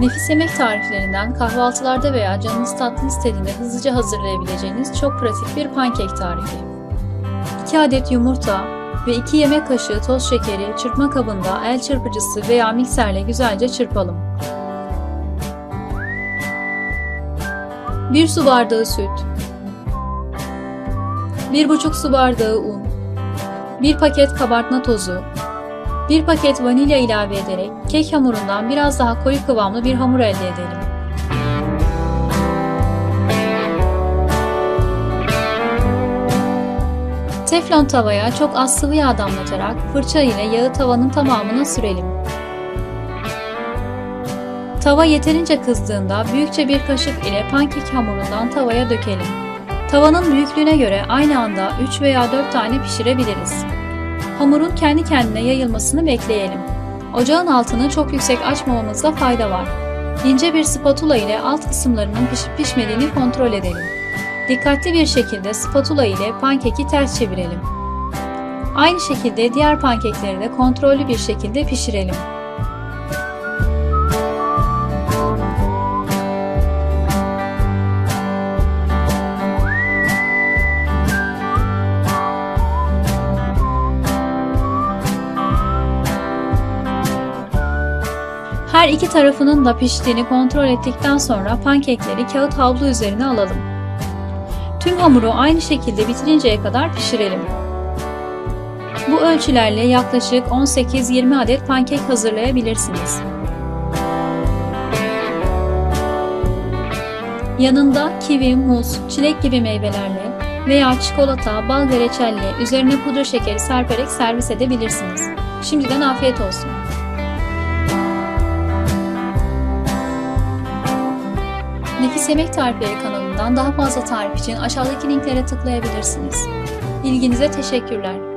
Nefis yemek tariflerinden kahvaltılarda veya canınız tatlı istediğinde hızlıca hazırlayabileceğiniz çok pratik bir pankek tarifi. 2 adet yumurta ve 2 yemek kaşığı toz şekeri çırpma kabında el çırpıcısı veya mikserle güzelce çırpalım. 1 su bardağı süt 1,5 su bardağı un 1 paket kabartma tozu 1 paket vanilya ilave ederek kek hamurundan biraz daha koyu kıvamlı bir hamur elde edelim. Teflon tavaya çok az sıvı yağ damlatarak fırça ile yağı tavanın tamamına sürelim. Tava yeterince kızdığında büyükçe bir kaşık ile pankek hamurundan tavaya dökelim. Tavanın büyüklüğüne göre aynı anda 3 veya 4 tane pişirebiliriz. Hamurun kendi kendine yayılmasını bekleyelim. Ocağın altını çok yüksek açmamamızda fayda var. İnce bir spatula ile alt kısımlarının pişip pişmediğini kontrol edelim. Dikkatli bir şekilde spatula ile pankeki ters çevirelim. Aynı şekilde diğer pankekleri de kontrollü bir şekilde pişirelim. Her iki tarafının da piştiğini kontrol ettikten sonra pankekleri kağıt havlu üzerine alalım. Tüm hamuru aynı şekilde bitirinceye kadar pişirelim. Bu ölçülerle yaklaşık 18-20 adet pankek hazırlayabilirsiniz. Yanında kivi, muz, çilek gibi meyvelerle veya çikolata, bal ve reçelle üzerine pudra şekeri serperek servis edebilirsiniz. Şimdiden afiyet olsun. Nefis Yemek Tarifleri kanalından daha fazla tarif için aşağıdaki linklere tıklayabilirsiniz. İlginize teşekkürler.